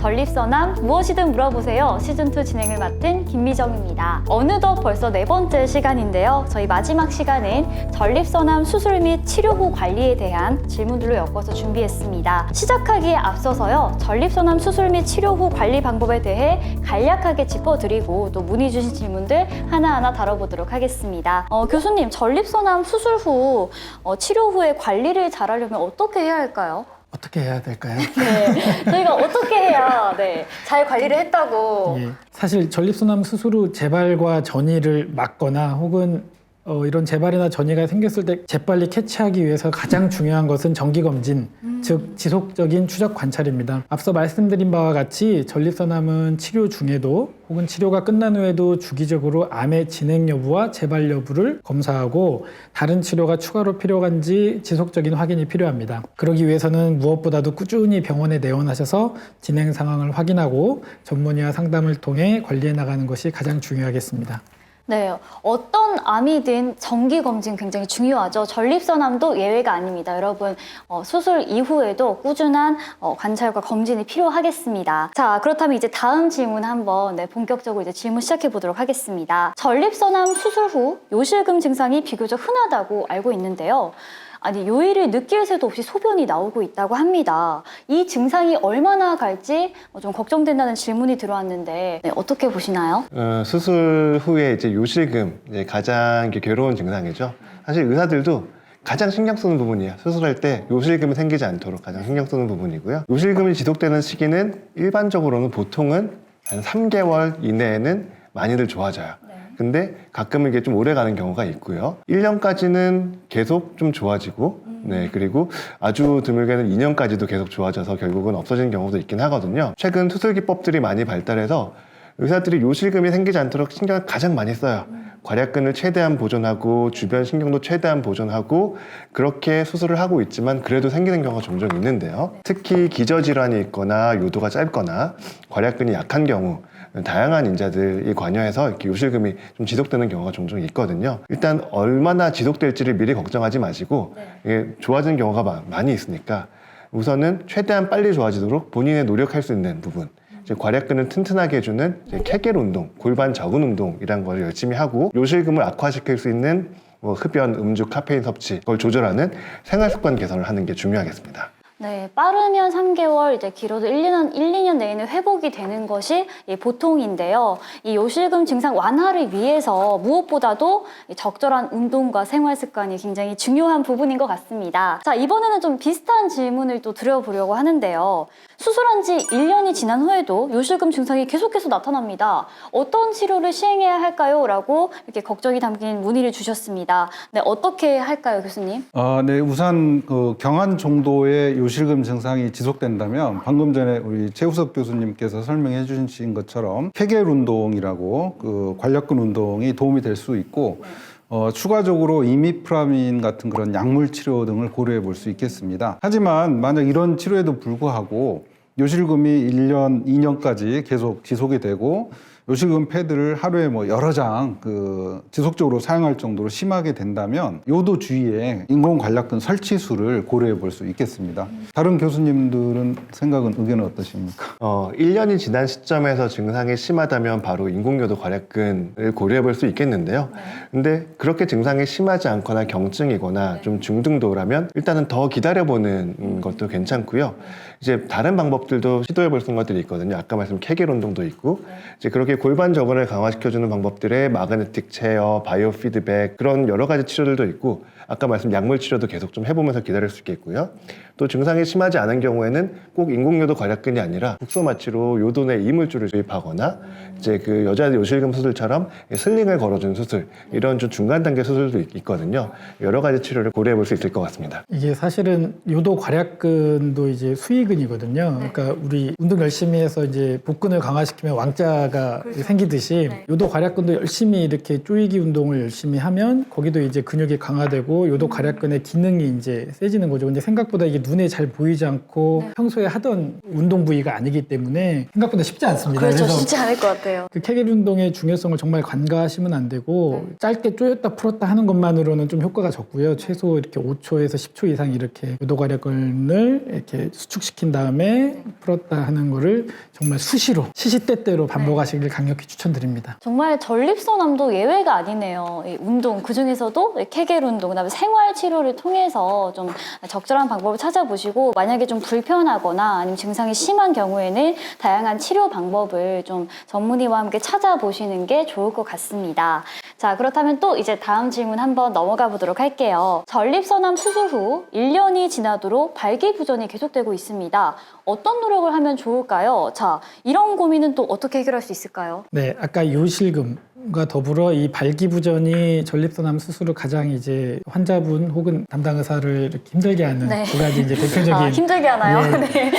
전립선암 무엇이든 물어보세요 시즌2 진행을 맡은 김미정입니다. 어느덧 벌써 네 번째 시간인데요. 저희 마지막 시간은 전립선암 수술 및 치료 후 관리에 대한 질문들로 엮어서 준비했습니다. 시작하기에 앞서서요. 전립선암 수술 및 치료 후 관리 방법에 대해 간략하게 짚어드리고 또 문의 주신 질문들 하나하나 다뤄보도록 하겠습니다. 어, 교수님, 전립선암 수술 후 어, 치료 후에 관리를 잘하려면 어떻게 해야 할까요? 어떻게 해야 될까요? 네, 저희가 어떻게 해야 네, 잘 관리를 했다고 예, 사실 전립선암 수술 후 재발과 전이를 막거나 혹은 어, 이런 재발이나 전이가 생겼을 때 재빨리 캐치하기 위해서 가장 중요한 것은 정기 검진, 즉 지속적인 추적 관찰입니다. 앞서 말씀드린 바와 같이 전립선암은 치료 중에도 혹은 치료가 끝난 후에도 주기적으로 암의 진행 여부와 재발 여부를 검사하고 다른 치료가 추가로 필요한지 지속적인 확인이 필요합니다. 그러기 위해서는 무엇보다도 꾸준히 병원에 내원하셔서 진행 상황을 확인하고 전문의와 상담을 통해 관리해 나가는 것이 가장 중요하겠습니다. 네, 어떤 암이든 정기 검진 굉장히 중요하죠. 전립선암도 예외가 아닙니다. 여러분 어, 수술 이후에도 꾸준한 어, 관찰과 검진이 필요하겠습니다. 자, 그렇다면 이제 다음 질문 한번 네, 본격적으로 이제 질문 시작해 보도록 하겠습니다. 전립선암 수술 후 요실금 증상이 비교적 흔하다고 알고 있는데요. 아니 요일을 느낄 새도 없이 소변이 나오고 있다고 합니다. 이 증상이 얼마나 갈지 어, 좀 걱정된다는 질문이 들어왔는데 네, 어떻게 보시나요? 어, 수술 후에 이제 요실금 이제 가장 이렇게 괴로운 증상이죠. 사실 의사들도 가장 신경 쓰는 부분이에요. 수술할 때 요실금이 생기지 않도록 가장 신경 쓰는 부분이고요. 요실금이 지속되는 시기는 일반적으로는 보통은 한 3개월 이내에는 많이들 좋아져요. 근데 가끔은 이게 좀 오래 가는 경우가 있고요. 1년까지는 계속 좀 좋아지고, 네, 그리고 아주 드물게는 2년까지도 계속 좋아져서 결국은 없어지는 경우도 있긴 하거든요. 최근 수술 기법들이 많이 발달해서 의사들이 요실금이 생기지 않도록 신경을 가장 많이 써요. 괄약근을 최대한 보존하고 주변 신경도 최대한 보존하고 그렇게 수술을 하고 있지만 그래도 생기는 경우가 종종 있는데요. 특히 기저질환이 있거나 요도가 짧거나 괄약근이 약한 경우 다양한 인자들이 관여해서 이렇게 요실금이 좀 지속되는 경우가 종종 있거든요. 일단 얼마나 지속될지를 미리 걱정하지 마시고 이게 좋아지는 경우가 마- 많이 있으니까 우선은 최대한 빨리 좋아지도록 본인의 노력할 수 있는 부분 이제 괄약근을 튼튼하게 해주는 이제 케겔 운동, 골반 적은 운동이란 걸 열심히 하고 요실금을 악화시킬 수 있는 뭐 흡연, 음주, 카페인 섭취 그걸 조절하는 생활 습관 개선을 하는 게 중요하겠습니다. 네, 빠르면 3개월, 이제 길어도 1년, 1, 2년 내에는 회복이 되는 것이 예, 보통인데요. 이 요실금 증상 완화를 위해서 무엇보다도 이 적절한 운동과 생활 습관이 굉장히 중요한 부분인 것 같습니다. 자, 이번에는 좀 비슷한 질문을 또 드려보려고 하는데요. 수술한 지 1년이 지난 후에도 요실금 증상이 계속해서 나타납니다. 어떤 치료를 시행해야 할까요? 라고 이렇게 걱정이 담긴 문의를 주셨습니다. 네, 어떻게 할까요, 교수님? 아, 네, 우선 그 경한 정도의 요 실금 증상이 지속된다면 방금 전에 우리 최우석 교수님께서 설명해 주신 것처럼 케겔 운동이라고 그 관략근 운동이 도움이 될 수 있고 어, 추가적으로 이미프라민 같은 그런 약물 치료 등을 고려해 볼 수 있겠습니다. 하지만 만약 이런 치료에도 불구하고 요실금이 1년, 2년까지 계속 지속이 되고 요실금 패드를 하루에 뭐 여러 장 그 지속적으로 사용할 정도로 심하게 된다면 요도 주위에 인공 관략근 설치술을 고려해 볼 수 있겠습니다. 다른 교수님들은 생각은 의견은 어떠십니까? 어, 1년이 지난 시점에서 증상이 심하다면 바로 인공요도 괄약근을 고려해 볼 수 있겠는데요. 근데 그렇게 증상이 심하지 않거나 경증이거나 좀 중등도라면 일단은 더 기다려보는 음, 것도 괜찮고요. 이제 다른 방법들도 시도해 볼 수 있는 것들이 있거든요. 아까 말씀 케겔 운동도 있고 이제 그렇게 골반 저근을 강화시켜주는 방법들의 마그네틱 체어, 바이오 피드백 그런 여러 가지 치료들도 있고 아까 말씀 약물 치료도 계속 좀 해보면서 기다릴 수 있겠고요. 또 증상이 심하지 않은 경우에는 꼭 인공요도 괄약근이 아니라 국소 마취로 요도 내 이물질을 주입하거나 이제 그 여자 요실금 수술처럼 슬링을 걸어준 수술 이런 좀 중간 단계 수술도 있- 있거든요. 여러 가지 치료를 고려해 볼 수 있을 것 같습니다. 이게 사실은 요도 괄약근도 이제 수위근이거든요. 그러니까 우리 운동 열심히 해서 이제 복근을 강화시키면 왕자가 생기듯이 요도 괄약근도 열심히 이렇게 쪼이기 운동을 열심히 하면 거기도 이제 근육이 강화되고 요도 괄약근의 기능이 이제 세지는 거죠. 근데 생각보다 이게 눈에 잘 보이지 않고 평소에 하던 운동 부위가 아니기 때문에 생각보다 쉽지 않습니다. 그렇죠. 쉽지 않을 것 같아요. 그 케겔 운동의 중요성을 정말 간과하시면 안 되고 짧게 쪼였다 풀었다 하는 것만으로는 좀 효과가 적고요. 최소 이렇게 5초에서 10초 이상 이렇게 요도괄약근을 이렇게 수축시킨 다음에 풀었다 하는 거를 정말 수시로 시시때때로 반복하시길 강력히 추천드립니다. 정말 전립선암도 예외가 아니네요. 이 운동 그 중에서도 케겔 운동, 그다음에 생활 치료를 통해서 좀 적절한 방법을 찾아보시고 만약에 좀 불편하거나 아니면 증상이 심한 경우에는 다양한 치료 방법을 좀 전문의와 함께 찾아보시는 게 좋을 것 같습니다. 자 그렇다면 또 이제 다음 질문 한번 넘어가 보도록 할게요. 전립선암 수술 후 1년이 지나도록 발기부전이 계속되고 있습니다. 어떤 노력을 하면 좋을까요? 자 이런 고민은 또 어떻게 해결할 수 있을까요? 네, 아까 요실금 과 더불어 이 발기부전이 전립선암 수술을 가장 이제 환자분 혹은 담당 의사를 이렇게 힘들게 하는 네. 두 가지 이제 대표적인 아, 힘들게 하나요? 네. 네.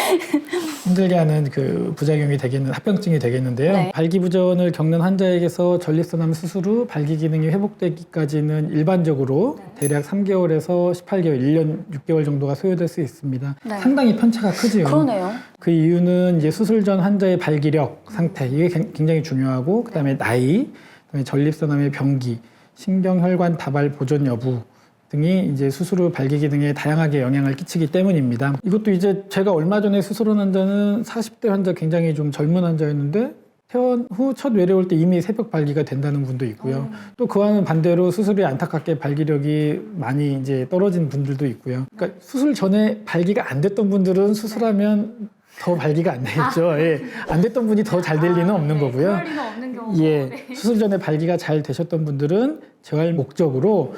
힘들게 하는 그 부작용이 되겠는 합병증이 되겠는데요. 네. 발기부전을 겪는 환자에게서 전립선암 수술 후 발기 기능이 회복되기까지는 일반적으로 네. 대략 3개월에서 18개월, 1년 6개월 정도가 소요될 수 있습니다. 네. 상당히 편차가 크지요. 그러네요. 그 이유는 이제 수술 전 환자의 발기력 상태 이게 굉- 굉장히 중요하고 그다음에 나이, 전립선암의 병기, 신경혈관 다발 보존 여부 등이 이제 수술 후 발기 기능에 다양하게 영향을 끼치기 때문입니다. 이것도 이제 제가 얼마 전에 수술한 환자는 40대 환자 굉장히 좀 젊은 환자였는데 퇴원 후 첫 외래올 때 이미 새벽 발기가 된다는 분도 있고요. 또 그와는 반대로 수술이 안타깝게 발기력이 많이 이제 떨어진 분들도 있고요. 그러니까 수술 전에 발기가 안 됐던 분들은 수술하면 더 발기가 안 되겠죠. 예. 안 됐던 분이 더 잘 될 리는 없는 거고요. 리는 없는 경우. 예, 수술 전에 발기가 잘 되셨던 분들은 재활 목적으로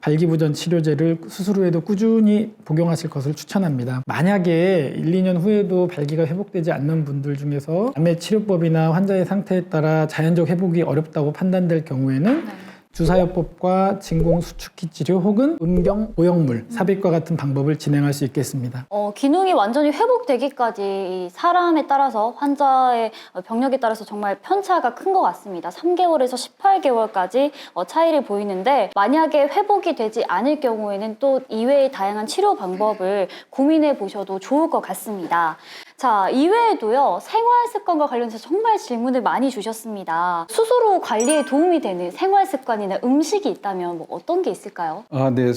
발기부전 치료제를 수술 후에도 꾸준히 복용하실 것을 추천합니다. 만약에 1, 2년 후에도 발기가 회복되지 않는 분들 중에서 암의 치료법이나 환자의 상태에 따라 자연적 회복이 어렵다고 판단될 경우에는 주사요법과 진공 수축기 치료 혹은 음경 오형물 삽입과 같은 방법을 진행할 수 있겠습니다. 어, 기능이 완전히 회복되기까지 이 사람에 따라서 환자의 어, 병력에 따라서 정말 편차가 큰 것 같습니다. 3개월에서 18개월까지 어, 차이를 보이는데 만약에 회복이 되지 않을 경우에는 또 이외의 다양한 치료 방법을 고민해 보셔도 좋을 것 같습니다. 자, 이외에도요, 생활 습관과 관련해서 정말 질문을 많이 주셨습니다. 후 관리에 도움이 되는 생활 습관이나 음식이 있다면 뭐 어떤 게 있을까요? 아, 네.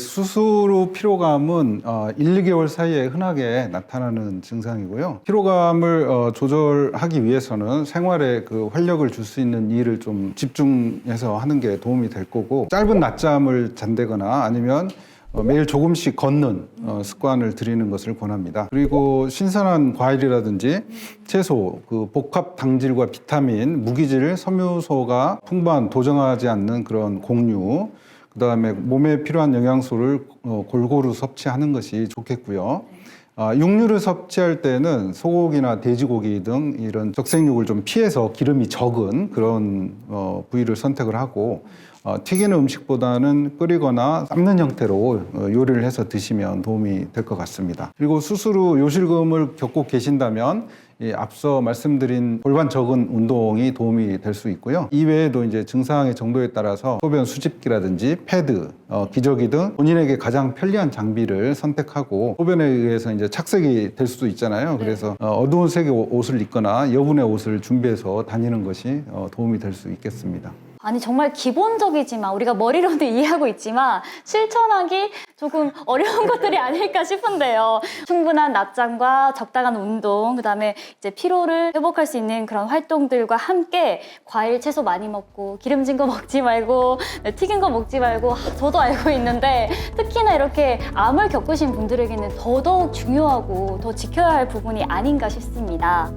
후 피로감은 어, 1, 2개월 사이에 흔하게 나타나는 증상이고요. 피로감을 어, 조절하기 위해서는 생활에 그 활력을 줄 수 있는 일을 좀 집중해서 하는 게 도움이 될 거고 짧은 낮잠을 잔다거나 아니면 어, 매일 조금씩 걷는 어, 습관을 들이는 것을 권합니다. 그리고 신선한 과일이라든지 채소, 그 복합 당질과 비타민, 무기질, 섬유소가 풍부한 도정하지 않는 그런 곡류, 그 다음에 몸에 필요한 영양소를 어, 골고루 섭취하는 것이 좋겠고요. 아, 육류를 섭취할 때는 소고기나 돼지고기 등 이런 적색육을 좀 피해서 기름이 적은 그런 어, 부위를 선택을 하고 어, 튀기는 음식보다는 끓이거나 삶는 형태로 어, 요리를 해서 드시면 도움이 될 것 같습니다. 그리고 수술 후 요실금을 겪고 계신다면 이 앞서 말씀드린 골반 적은 운동이 도움이 될 수 있고요. 이외에도 이제 증상의 정도에 따라서 소변 수집기라든지 패드, 어, 기저귀 등 본인에게 가장 편리한 장비를 선택하고 소변에 의해서 이제 착색이 될 수도 있잖아요. 그래서 어, 어두운 색의 옷- 옷을 입거나 여분의 옷을 준비해서 다니는 것이 어, 도움이 될 수 있겠습니다. 아니 정말 기본적이지만 우리가 머리로는 이해하고 있지만 실천하기 조금 어려운 것들이 아닐까 싶은데요. 충분한 낮잠과 적당한 운동, 그다음에 이제 피로를 회복할 수 있는 그런 활동들과 함께 과일, 채소 많이 먹고 기름진 거 먹지 말고 네, 튀긴 거 먹지 말고 하, 저도 알고 있는데 특히나 이렇게 암을 겪으신 분들에게는 더더욱 중요하고 더 지켜야 할 부분이 아닌가 싶습니다.